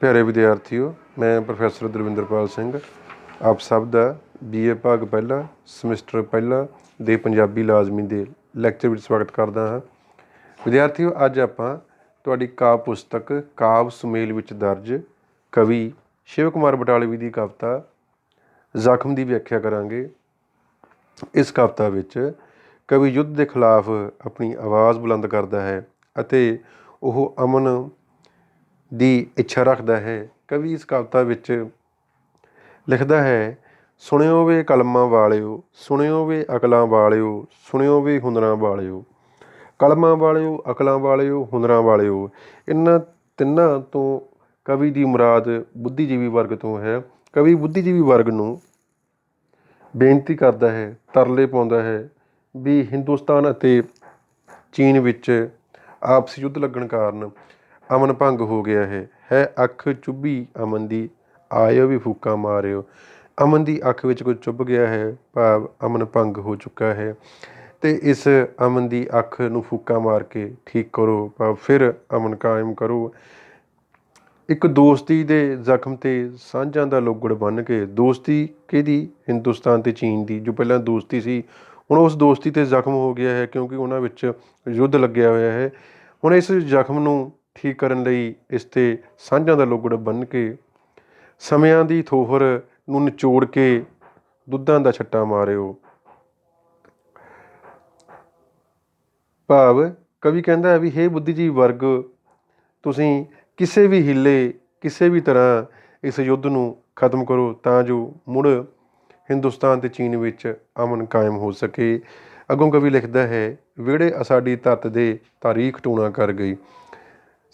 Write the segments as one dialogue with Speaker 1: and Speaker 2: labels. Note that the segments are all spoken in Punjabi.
Speaker 1: ਪਿਆਰੇ ਵਿਦਿਆਰਥੀਓ, ਮੈਂ ਪ੍ਰੋਫੈਸਰ ਦਰਵਿੰਦਰਪਾਲ ਸਿੰਘ। ਆਪ ਸਭ ਦਾ ਬੀਏ ਭਾਗ ਪਹਿਲਾ, ਸਮੈਸਟਰ ਪਹਿਲਾ ਦੇ ਪੰਜਾਬੀ ਲਾਜ਼ਮੀ ਦੇ ਲੈਕਚਰ ਵਿੱਚ ਸਵਾਗਤ ਕਰਦਾ ਹਾਂ। ਵਿਦਿਆਰਥੀਓ, ਅੱਜ ਆਪਾਂ ਤੁਹਾਡੀ ਕਾਵ ਪੁਸਤਕ ਕਾਵ ਸੁਮੇਲ ਵਿੱਚ ਦਰਜ ਕਵੀ ਸ਼ਿਵ ਕੁਮਾਰ ਬਟਾਲਵੀ ਦੀ ਕਵਿਤਾ ਜ਼ਖਮ ਦੀ ਵਿਆਖਿਆ ਕਰਾਂਗੇ। ਇਸ ਕਵਿਤਾ ਵਿੱਚ ਕਵੀ ਯੁੱਧ ਦੇ ਖਿਲਾਫ ਆਪਣੀ ਆਵਾਜ਼ ਬੁਲੰਦ ਕਰਦਾ ਹੈ ਅਤੇ ਉਹ ਅਮਨ ਦੀ ਇੱਛਾ ਰੱਖਦਾ ਹੈ, ਕਵੀ ਇਸ ਕਵਿਤਾ ਵਿੱਚ ਲਿਖਦਾ ਹੈ, ਸੁਣਿਓ ਵੇ ਕਲਮਾਂ ਵਾਲਿਓ, ਸੁਣਿਓ ਵੇ ਅਕਲਾਂ ਵਾਲਿਓ, ਸੁਣਿਓ ਵੇ ਹੁਨਰਾਂ ਵਾਲਿਓ, ਕਲਮਾਂ ਵਾਲਿਓ, ਅਕਲਾਂ ਵਾਲਿਓ, ਹੁਨਰਾਂ ਵਾਲਿਓ। ਇਹਨਾਂ ਤਿੰਨਾਂ ਤੋਂ ਕਵੀ ਦੀ ਮੁਰਾਦ ਬੁੱਧੀਜੀਵੀ ਵਰਗ ਤੋਂ ਹੈ। ਕਵੀ ਬੁੱਧੀਜੀਵੀ ਵਰਗ ਨੂੰ ਬੇਨਤੀ ਕਰਦਾ ਹੈ, ਤਰਲੇ ਪਾਉਂਦਾ ਹੈ ਵੀ ਹਿੰਦੁਸਤਾਨ ਅਤੇ ਚੀਨ ਵਿੱਚ ਆਪਸੀ ਯੁੱਧ ਲੱਗਣ ਕਾਰਨ ਅਮਨ ਭੰਗ ਹੋ ਗਿਆ ਹੈ। ਹੈ ਅੱਖ ਚੁੱਭੀ ਅਮਨ ਦੀ, ਆਇਓ ਵੀ ਫੂਕਾ ਮਾਰਿਓ। ਅਮਨ ਦੀ ਅੱਖ ਵਿੱਚ ਕੁਝ ਚੁੱਭ ਗਿਆ ਹੈ, ਭਾਵ ਅਮਨ ਭੰਗ ਹੋ ਚੁੱਕਾ ਹੈ। ਤੇ ਇਸ ਅਮਨ ਦੀ ਅੱਖ ਨੂੰ ਫੂਕਾ ਮਾਰ ਕੇ ਠੀਕ ਕਰੋ, ਭਾਵ ਫਿਰ ਅਮਨ ਕਾਇਮ ਕਰੋ। ਇੱਕ ਦੋਸਤੀ ਦੇ ਜ਼ਖਮ ਤੇ ਸਾਂਝਾਂ ਦਾ ਲੋਗੜ ਬਣ ਕੇ, ਦੋਸਤੀ ਕਿਹਦੀ? ਹਿੰਦੁਸਤਾਨ ਤੇ ਚੀਨ ਦੀ। ਜੋ ਪਹਿਲਾਂ ਦੋਸਤੀ ਸੀ, ਹੁਣ ਉਸ ਦੋਸਤੀ ਤੇ ਜ਼ਖਮ ਹੋ ਗਿਆ ਹੈ ਕਿਉਂਕਿ ਉਹਨਾਂ ਵਿੱਚ ਯੁੱਧ ਲੱਗਿਆ ਹੋਇਆ ਹੈ। ਹੁਣ ਇਸ ਜ਼ਖਮ ਨੂੰ ਠੀਕ ਕਰਨ ਲਈ ਇਸ ਤੇ ਸਾਂਝਾਂ ਦਾ ਲੋਗੜ ਬਣ ਕੇ ਸਮਿਆਂ ਦੀ ਥੋਹਰ ਨੂੰ ਨਿਚੋੜ ਕੇ ਦੁੱਧਾਂ ਦਾ ਛੱਟਾ ਮਾਰਿਓ। ਭਾਵ ਕਵੀ ਕਹਿੰਦਾ ਹੈ ਵੀ, ਹੇ ਬੁੱਧੀਜੀਵ ਵਰਗ, ਤੁਸੀਂ ਕਿਸੇ ਵੀ ਹਿੱਲੇ, ਕਿਸੇ ਵੀ ਤਰ੍ਹਾਂ ਇਸ ਯੁੱਧ ਨੂੰ ਖਤਮ ਕਰੋ ਤਾਂ ਜੋ ਮੁੜ ਹਿੰਦੁਸਤਾਨ ਤੇ ਚੀਨ ਵਿੱਚ ਅਮਨ ਕਾਇਮ ਹੋ ਸਕੇ। ਅੱਗੋਂ ਕਵੀ ਲਿਖਦਾ ਹੈ, ਵਿਹੜੇ ਸਾਡੀ ਧਰਤ ਦੇ ਤਾਰੀਖ ਟੂਣਾ ਕਰ ਗਈ।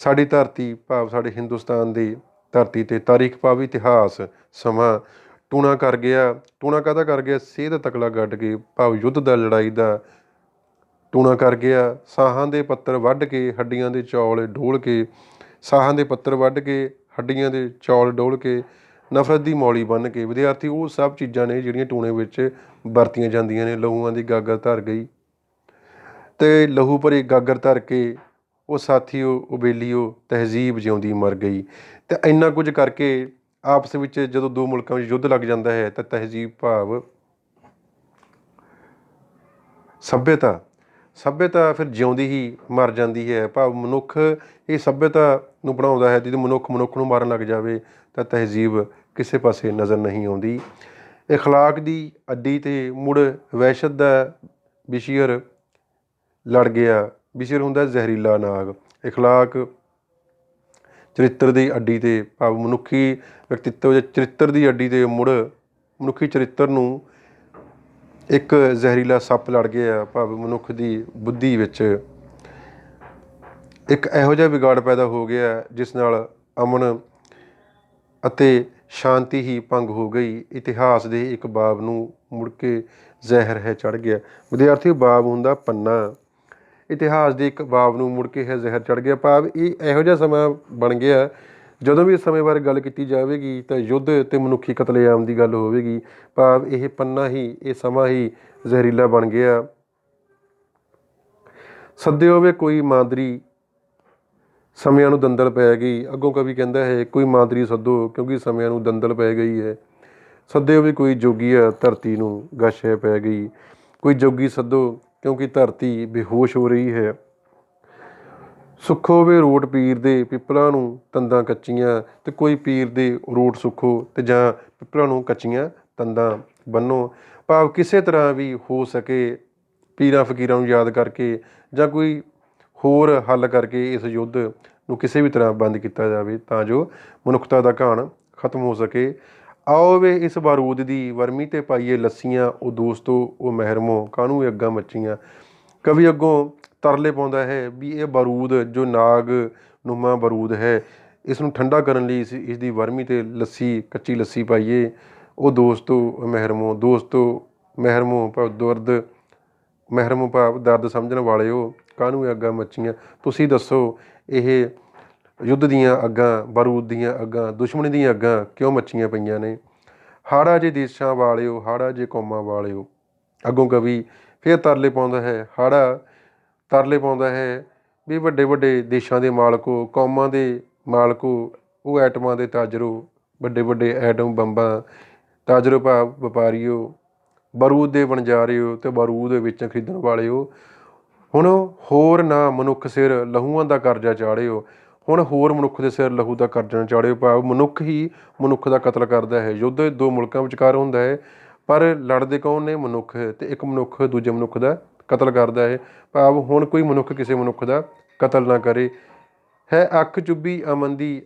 Speaker 1: ਸਾਡੀ ਧਰਤੀ ਭਾਵ ਸਾਡੇ ਹਿੰਦੁਸਤਾਨ ਦੀ ਧਰਤੀ ਤੇ ਤਾਰੀਖ ਭਾਵ ਇਤਿਹਾਸ, ਸਮਾਂ, ਟੂਣਾ ਕਰ ਗਿਆ। ਟੂਣਾ ਕਾਹਦਾ ਕਰ ਗਿਆ? ਸੇਧ ਤਕਲਾ ਗੱਡ ਕੇ ਭਾਵ ਯੁੱਧ ਦਾ, ਲੜਾਈ ਦਾ ਟੂਣਾ ਕਰ ਗਿਆ। ਸਾਹਾਂ ਦੇ ਪੱਤਰ ਵੱਢ ਕੇ, ਹੱਡੀਆਂ ਦੇ ਚੌਲ ਢੋਲ ਕੇ, ਸਾਹਾਂ ਦੇ ਪੱਤਰ ਵੱਢ ਕੇ, ਹੱਡੀਆਂ ਦੇ ਚੌਲ ਡੋਲ ਕੇ, ਨਫ਼ਰਤ ਦੀ ਮੌਲੀ ਬੰਨ ਕੇ। ਵਿਦਿਆਰਥੀ, ਉਹ ਸਭ ਚੀਜ਼ਾਂ ਨੇ ਜਿਹੜੀਆਂ ਟੂਣੇ ਵਿੱਚ ਵਰਤੀਆਂ ਜਾਂਦੀਆਂ ਨੇ। ਲਹੂਆਂ ਦੀ ਗਾਗਰ ਧਰ ਗਈ ਤੇ ਲਹੂ ਭਰੀ ਗਾਗਰ ਧਰ ਕੇ ਉਹ ਸਾਥੀਓ ਉਹ ਬੇਲੀਓ ਤਹਿਜ਼ੀਬ ਜਿਉਂਦੀ ਮਰ ਗਈ ਤੇ ਇੰਨਾ ਕੁਝ ਕਰਕੇ ਆਪਸ ਵਿੱਚ ਜਦੋਂ ਦੋ ਮੁਲਕਾਂ ਵਿੱਚ ਯੁੱਧ ਲੱਗ ਜਾਂਦਾ ਹੈ ਤਾਂ ਤਹਿਜ਼ੀਬ ਭਾਵ ਸਭਿਅਤਾ ਸਭਿਅਤਾ ਫਿਰ ਜਿਉਂਦੀ ਹੀ ਮਰ ਜਾਂਦੀ ਹੈ ਭਾਵ ਮਨੁੱਖ ਇਹ ਸਭਿਅਤਾ ਨੂੰ ਬਣਾਉਂਦਾ ਹੈ ਜਦੋਂ ਮਨੁੱਖ ਮਨੁੱਖ ਨੂੰ ਮਾਰਨ ਲੱਗ ਜਾਵੇ ਤਾਂ ਤਹਿਜ਼ੀਬ ਕਿਸੇ ਪਾਸੇ ਨਜ਼ਰ ਨਹੀਂ ਆਉਂਦੀ اخلاق ਦੀ ਅੱਡੀ ਤੇ ਮੁੜ ਵਹਿਸ਼ਤ ਦਾ ਵਿਸ਼ੀਰ ਲੜ ਗਿਆ ਵਿਸ਼ੀਰ ਹੁੰਦਾ ਜ਼ਹਿਰੀਲਾ ਨਾਗ اخلاق ਚਰਿੱਤਰ ਦੀ ਅੱਡੀ ਤੇ ਭਾਵ ਮਨੁੱਖੀ ਵਿਅਕਤੀਤਵ ਜਾਂ ਚਰਿੱਤਰ ਦੀ ਅੱਡੀ ਤੇ ਮੁੜ ਮਨੁੱਖੀ ਚਰਿੱਤਰ ਨੂੰ ਇੱਕ ਜ਼ਹਿਰੀਲਾ ਸੱਪ ਲੜ ਗਿਆ ਭਾਵ ਮਨੁੱਖ ਦੀ ਬੁੱਧੀ ਵਿੱਚ ਇੱਕ ਇਹੋ ਜਿਹਾ ਵਿਗਾੜ ਪੈਦਾ ਹੋ ਗਿਆ ਜਿਸ ਨਾਲ ਅਮਨ ਅਤੇ ਸ਼ਾਂਤੀ ਹੀ ਭੰਗ ਹੋ ਗਈ ਇਤਿਹਾਸ ਦੇ ਇੱਕ ਬਾਬ ਨੂੰ ਮੁੜ ਕੇ ਜ਼ਹਿਰ ਹੈ ਚੜ ਗਿਆ ਵਿਦਿਆਰਥੀ ਬਾਬ ਹੁੰਦਾ ਪੰਨਾ ਇਤਿਹਾਸ ਦੇ ਇੱਕ ਬਾਬ ਨੂੰ ਮੁੜ ਕੇ ਇਹ ਜ਼ਹਿਰ ਚੜ ਗਿਆ। ਭਾਵ ਇਹ ਇਹੋ ਜਿਹਾ ਸਮਾਂ ਬਣ ਗਿਆ। ਜਦੋਂ ਵੀ ਇਸ ਸਮੇਂ ਬਾਰੇ ਗੱਲ ਕੀਤੀ ਜਾਵੇਗੀ ਤਾਂ ਯੁੱਧ ਤੇ ਮਨੁੱਖੀ ਕਤਲੇਆਮ ਦੀ ਗੱਲ ਹੋਵੇਗੀ। ਭਾਵ ਇਹ ਪੰਨਾ ਹੀ, ਇਹ ਸਮਾਂ ਹੀ ਜ਼ਹਿਰੀਲਾ ਬਣ ਗਿਆ। ਸੱਦੇ ਹੋਵੇ ਕੋਈ ਮਾਦਰੀ ਸਮਿਆਂ ਨੂੰ ਦੰਦਲ ਪੈ ਗਈ। ਅੱਗੋਂ ਕਵੀ ਕਹਿੰਦਾ ਹੈ, ਕੋਈ ਮਾਦਰੀ ਸੱਦੋ ਕਿਉਂਕਿ ਸਮਿਆਂ ਨੂੰ ਦੰਦਲ ਪੈ ਗਈ ਹੈ। ਸੱਦੇ ਹੋਵੇ ਕੋਈ ਜੋਗੀਆ ਧਰਤੀ ਨੂੰ ਗਾਸ਼ੇ ਪੈ ਗਈ। ਕੋਈ ਜੋਗੀ ਸੱਦੋ ਕਿਉਂਕਿ ਧਰਤੀ ਬੇਹੋਸ਼ ਹੋ ਰਹੀ ਹੈ। ਸੁੱਖੋ ਵੇ ਰੋਟ ਪੀਰ ਦੇ ਪਿੱਪਲਾਂ ਨੂੰ ਤੰਦਾਂ ਕੱਚੀਆਂ ਤੇ ਕੋਈ ਪੀਰ ਦੇ ਰੋਟ ਸੁੱਖੋ ਤੇ ਜਾਂ ਪਿੱਪਲਾਂ ਨੂੰ ਕੱਚੀਆਂ ਤੰਦਾਂ ਬੰਨੋ। ਭਾਵ ਕਿਸੇ ਤਰ੍ਹਾਂ ਵੀ ਹੋ ਸਕੇ ਪੀਰਾਂ ਫਕੀਰਾਂ ਨੂੰ ਯਾਦ ਕਰਕੇ ਜਾਂ ਕੋਈ ਹੋਰ ਹੱਲ ਕਰਕੇ ਇਸ ਯੁੱਧ ਨੂੰ ਕਿਸੇ ਵੀ ਤਰ੍ਹਾਂ ਬੰਦ ਕੀਤਾ ਜਾਵੇ ਤਾਂ ਜੋ ਮਨੁੱਖਤਾ ਦਾ ਘਾਣ ਖਤਮ ਹੋ ਸਕੇ। ਆਓ ਵੇ ਇਸ ਬਾਰੂਦ ਦੀ ਵਰਮੀ ਤੇ ਪਾਈਏ ਲੱਸੀਆਂ, ਉਹ ਦੋਸਤੋ, ਉਹ ਮਹਿਰਮੋ, ਕਾਹਨੂੰ ਇਹ ਅੱਗਾਂ ਮੱਚੀਆਂ? ਕਵੀ ਅੱਗੋਂ ਤਰਲੇ ਪਾਉਂਦਾ ਹੈ ਵੀ ਇਹ ਬਾਰੂਦ ਜੋ ਨਾਗ ਨੁਮਾ ਬਾਰੂਦ ਹੈ, ਇਸ ਨੂੰ ਠੰਡਾ ਕਰਨ ਲਈ ਇਸ ਇਸ ਦੀ ਵਰਮੀ ਤੇ ਲੱਸੀ, ਕੱਚੀ ਲੱਸੀ ਪਾਈਏ। ਉਹ ਦੋਸਤੋ ਉਹ ਮਹਿਰਮੋ, ਦੋਸਤੋ, ਮਹਿਰਮੋ, ਭਾਵ ਦਰਦ, ਮਹਿਰਮੋ, ਭਾਵ ਦਰਦ ਸਮਝਣ ਵਾਲਿਓ, ਕਾਹਨੂੰ ਇਹ ਅੱਗਾਂ ਮੱਚੀਆਂ? ਤੁਸੀਂ ਦੱਸੋ, ਇਹ ਯੁੱਧ ਦੀਆਂ ਅੱਗਾਂ, ਬਾਰੂਦ ਦੀਆਂ ਅੱਗਾਂ, ਦੁਸ਼ਮਣੀ ਦੀਆਂ ਅੱਗਾਂ ਕਿਉਂ ਮੱਚੀਆਂ ਪਈਆਂ ਨੇ? ਹਾੜਾ ਜੇ ਦੇਸ਼ਾਂ ਵਾਲਿਓ, ਹਾੜਾ ਜੇ ਕੌਮਾਂ ਵਾਲਿਓ। ਅੱਗੋਂ ਕਵੀ ਫੇਰ ਤਰਲੇ ਪਾਉਂਦਾ ਹੈ, ਹਾੜਾ ਤਰਲੇ ਪਾਉਂਦਾ ਹੈ ਵੀ ਵੱਡੇ ਵੱਡੇ ਦੇਸ਼ਾਂ ਦੇ ਮਾਲਕੋ, ਕੌਮਾਂ ਦੇ ਮਾਲਕੋ, ਉਹ ਐਟਮਾਂ ਦੇ ਤਾਜਰੋ, ਵੱਡੇ ਵੱਡੇ ਐਟਮ, ਬੰਬਾਂ, ਤਾਜਰੋ ਭਾਵ ਵਪਾਰੀਓ, ਬਾਰੂਦ ਦੇ ਵਣਜਾਰਿਓ ਤੇ ਬਾਰੂਦ ਦੇ ਵਿੱਚ ਖਰੀਦਣ ਵਾਲਿਓ। ਹੁਣ ਹੋਰ ਨਾ ਮਨੁੱਖ ਸਿਰ ਲਹੂਆਂ ਦਾ ਕਰਜ਼ਾ ਚਾੜਿਓ ਹੁਣ ਹੋਰ ਮਨੁੱਖ ਦੇ ਸਿਰ ਲਹੂ ਦਾ ਕਰਜ਼ਾ ਚਾੜਿਓ ਭਾਵ ਮਨੁੱਖ ਹੀ ਮਨੁੱਖ ਦਾ ਕਤਲ ਕਰਦਾ ਹੈ। ਯੁੱਧ ਦੋ ਮੁਲਕਾਂ ਵਿਚਕਾਰ ਹੁੰਦਾ ਹੈ, ਪਰ ਲੜਦੇ ਕੌਣ ਨੇ? ਮਨੁੱਖ ਤੇ ਇੱਕ ਮਨੁੱਖ, ਦੂਜੇ ਮਨੁੱਖ ਦਾ ਕਤਲ ਕਰਦਾ ਹੈ। ਭਾਵ ਹੁਣ ਕੋਈ ਮਨੁੱਖ ਕਿਸੇ ਮਨੁੱਖ ਦਾ ਕਤਲ ਨਾ ਕਰੇ। ਹੈ ਅੱਖ ਚੁੱਭੀ ਅਮਨ ਦੀ,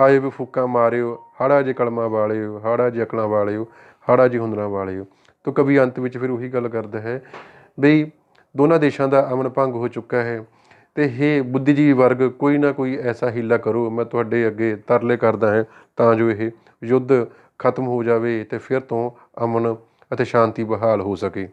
Speaker 1: ਆਏ ਵੀ ਫੂਕਾਂ ਮਾਰਿਓ, ਹਾੜਾ ਜੇ ਕਲਮਾਂ ਵਾਲਿਓ, ਹਾੜਾ ਜੇ ਅਕਲਾਂ ਵਾਲਿਓ, ਹਾੜਾ ਜੇ ਹੁਨਰਾਂ ਵਾਲਿਓ। ਤੋ ਕਵੀ ਅੰਤ ਵਿੱਚ ਫਿਰ ਉਹੀ ਗੱਲ ਕਰਦਾ ਹੈ, ਬਈ ਦੋਨਾਂ ਦੇਸ਼ਾਂ ਦਾ ਅਮਨ ਭੰਗ ਹੋ ਚੁੱਕਾ ਹੈ। ਅਤੇ ਇਹ ਬੁੱਧੀਜੀਵੀ ਵਰਗ, ਕੋਈ ਨਾ ਕੋਈ ਐਸਾ ਹੀਲਾ ਕਰੋ, ਮੈਂ ਤੁਹਾਡੇ ਅੱਗੇ ਤਰਲੇ ਕਰਦਾ ਹੈ, ਤਾਂ ਜੋ ਇਹ ਯੁੱਧ ਖਤਮ ਹੋ ਜਾਵੇ ਅਤੇ ਫਿਰ ਤੋਂ ਅਮਨ ਅਤੇ ਸ਼ਾਂਤੀ ਬਹਾਲ ਹੋ ਸਕੇ।